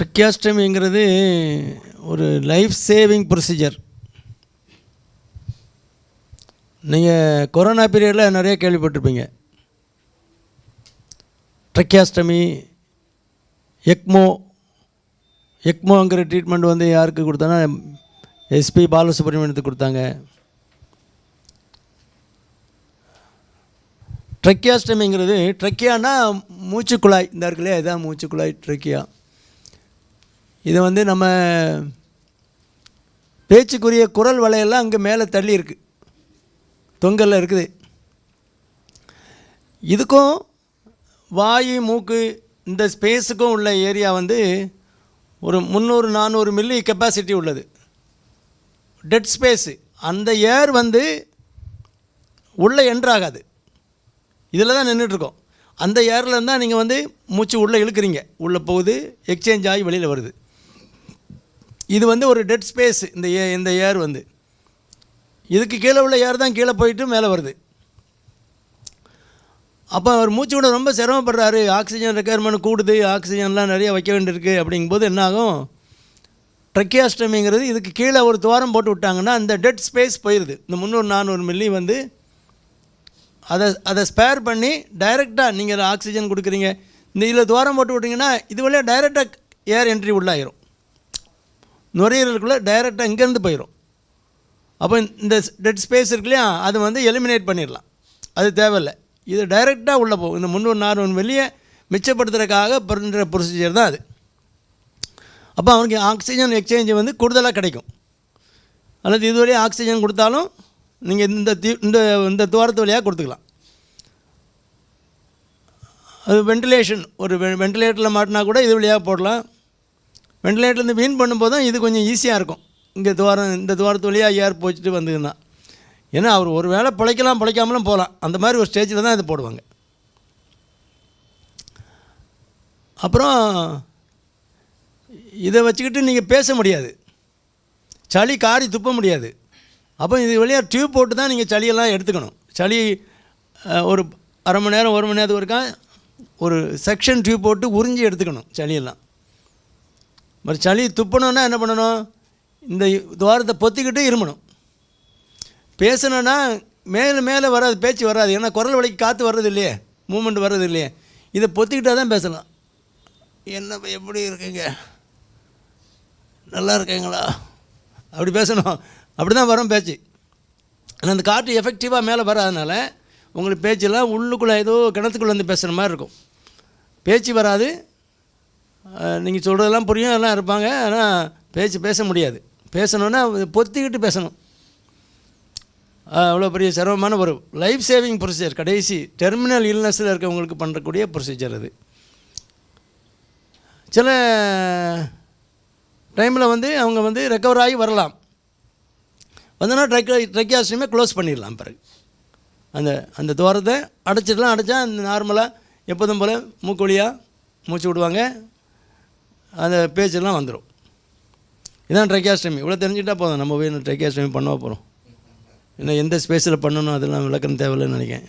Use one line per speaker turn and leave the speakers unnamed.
ட்ரிக்கியாஸ்டமிங்கிறது ஒரு life saving procedure நீங்கள் corona பீரியடில் நிறைய கேள்விப்பட்டிருப்பீங்க. ட்ரக்கியாஸ்டமி எக்மோ எக்மோங்கிற ட்ரீட்மெண்ட் வந்து யாருக்கு கொடுத்தானா எஸ்பி பாலசுப்ரமணியத்துக்கு கொடுத்தாங்க. ட்ரக்கியாஸ்டமிங்கிறது ட்ரக்கியானா மூச்சுக்குழாய். இந்த இருக்குல்லையா இதான் மூச்சுக்குழாய் ட்ரக்கியா இது வந்து நம்ம பேச்சுக்குரிய குரல் வலையெல்லாம் அங்கே மேலே தள்ளி இருக்குது தொங்கலில் இருக்குது. இதுக்கும் வாய் மூக்கு இந்த ஸ்பேஸுக்கும் உள்ள ஏரியா வந்து ஒரு முந்நூறு நானூறு மில்லி கெப்பாசிட்டி உள்ளது. Dead space. அந்த ஏர் வந்து உள்ளே என்ட்ராகாது இதில் தான் நின்றுட்டுருக்கோம் அந்த ஏரில் இருந்தால் நீங்கள் வந்து மூச்சு உள்ளே இழுக்கிறீங்க. உள்ளே போகுது எக்ஸ்சேஞ்ச் ஆகி வெளியில் வருது. இது வந்து ஒரு டெட் ஸ்பேஸ் இந்த ஏ இந்த ஏர் வந்து. இதுக்கு கீழே உள்ள ஏர் தான் கீழே போயிட்டு மேலே வருது. அப்போ அவர் மூச்சு விட ரொம்ப சிரமப்படுறாரு. ஆக்சிஜன் ரெக்குயர்மெண்ட் கூடுது ஆக்சிஜன்லாம் நிறைய வைக்க வேண்டியிருக்கு. அப்படிங்கும்போது என்னாகும் ட்ரெக்கியாஸ்டமிங்கிறது ட்ரக்கியாஸ்டமிங்கிறது இதுக்கு கீழே ஒரு துவாரம் போட்டு விட்டாங்கன்னா அந்த டெட் ஸ்பேஸ் போயிடுது இந்த முந்நூறு நானூறு மில்லி வந்து அதை அதை ஸ்பேர் பண்ணி டைரெக்டாக நீங்கள் ஆக்சிஜன் கொடுக்குறீங்க. இந்த இதில் துவாரம் போட்டு விட்டிங்கன்னா இது வழியாக டைரெக்டாக ஏர் என்ட்ரி உள்ளாயிரும் நுரையீரலுக்குள்ளே டைரெக்டாக இங்கேருந்து போயிடும் அப்போ இந்த டெட் ஸ்பேஸ் இருக்கு இல்லையா? அது வந்து எலிமினேட் பண்ணிடலாம் அது தேவையில்லை. இது டைரெக்டாக உள்ளே போகும். இந்த முந்நூறு நானூறு வெளியே மிச்சப்படுத்துறதுக்காக பண்ணுற ப்ரொசீஜர் தான் அது. அப்போ அவனுக்கு ஆக்சிஜன் எக்ஸ்சேஞ்சு வந்து கூடுதலாக கிடைக்கும். அல்லது இது வழியாக ஆக்சிஜன் கொடுத்தாலும் நீங்கள் இந்த தீ இந்த இந்த துவாரத்து வழியாக கொடுத்துக்கலாம். அது வென்டிலேஷன் ஒரு வெ வென்டிலேட்டரில் மாட்டினா கூட இது வழியாக போடலாம். வெண்டிலேட்டர்லேருந்து வீண் பண்ணும்போது தான் இது கொஞ்சம் ஈஸியாக இருக்கும். இங்கே துவாரம் இந்த துவாரத்து வழியாக ஏர் போச்சுட்டு வந்ததுன்னா. ஏன்னா அவர் ஒரு வேளை பிழைக்கலாம் பிழைக்காமலும் போகலாம். அந்த மாதிரி ஒரு ஸ்டேஜில் தான் இது போடுவாங்க. அப்புறம் இதை வச்சுக்கிட்டு நீங்கள் பேச முடியாது. சளி காரி துப்ப முடியாது. அப்போ இது வழியாக டியூப் போட்டு தான் நீங்கள் சளியெல்லாம் எடுத்துக்கணும். சளி ஒரு அரை மணி நேரம் ஒரு மணி நேரத்துக்கு ஒருக்கா ஒரு செக்ஷன் டியூப் போட்டு உறிஞ்சி எடுத்துக்கணும் சளியெல்லாம். மறு சளி துப்பணுன்னா என்ன பண்ணணும்? இந்த துவாரத்தை பொத்திக்கிட்டு இருமணும். பேசணும்னா மேலே மேலே வராது பேச்சு வராது. ஏன்னா குரல் வலிக்கு காற்று வர்றது இல்லையே மூமெண்ட் வர்றது இல்லையே இதை பொத்திக்கிட்டால் தான் பேசலாம். என்ன எப்படி இருக்கீங்க? நல்லா இருக்கீங்களா? அப்படி பேசணும். அப்படி தான் வரும் பேச்சு. ஆனால் அந்த காற்று எஃபெக்டிவாக மேலே வராதனால உங்களுக்கு பேச்செல்லாம் உள்ளுக்குள்ளே ஏதோ கிணத்துக்குள்ளே வந்து பேசுகிற மாதிரி இருக்கும். பேச்சு வராது நீங்கள் சொல்கிறதெல்லாம் புரியும் எல்லாம் இருப்பாங்க. ஆனால் பேச்சு பேச முடியாது. பேசணுன்னா பொத்திக்கிட்டு பேசணும். அவ்வளோ பெரிய சிரமமான ஒரு லைஃப் சேவிங் ப்ரொசீஜர் கடைசி டெர்மினல் இல்னஸில் இருக்கவங்களுக்கு பண்ணுறக்கூடிய ப்ரொசீஜர் அது. சில டைமில் வந்து அவங்க வந்து ரெக்கவர் ஆகி வரலாம். வந்தோன்னா ட்ரக் ஆசிரியமே க்ளோஸ் பண்ணிடலாம் பிறகு. அந்த அந்த துவாரத்தை அடைச்சிடலாம். அடைச்சா அந்த நார்மலாக எப்போதும் போல் மூக்கு வழியாக மூச்சு விடுவாங்க. அந்த பேச்செல்லாம் வந்துடும் இதான் ட்ரைக்காஸ்டமி இவ்வளோ தெரிஞ்சுக்கிட்டா போதும். நம்ம போய் ட்ரைக்காஸ்டமி பண்ண போகிறோம் இன்னும் எந்த ஸ்பேஸில் பண்ணணும் அதெல்லாம் விளக்கம் தேவையில்லைன்னு நினைக்கிறேன்.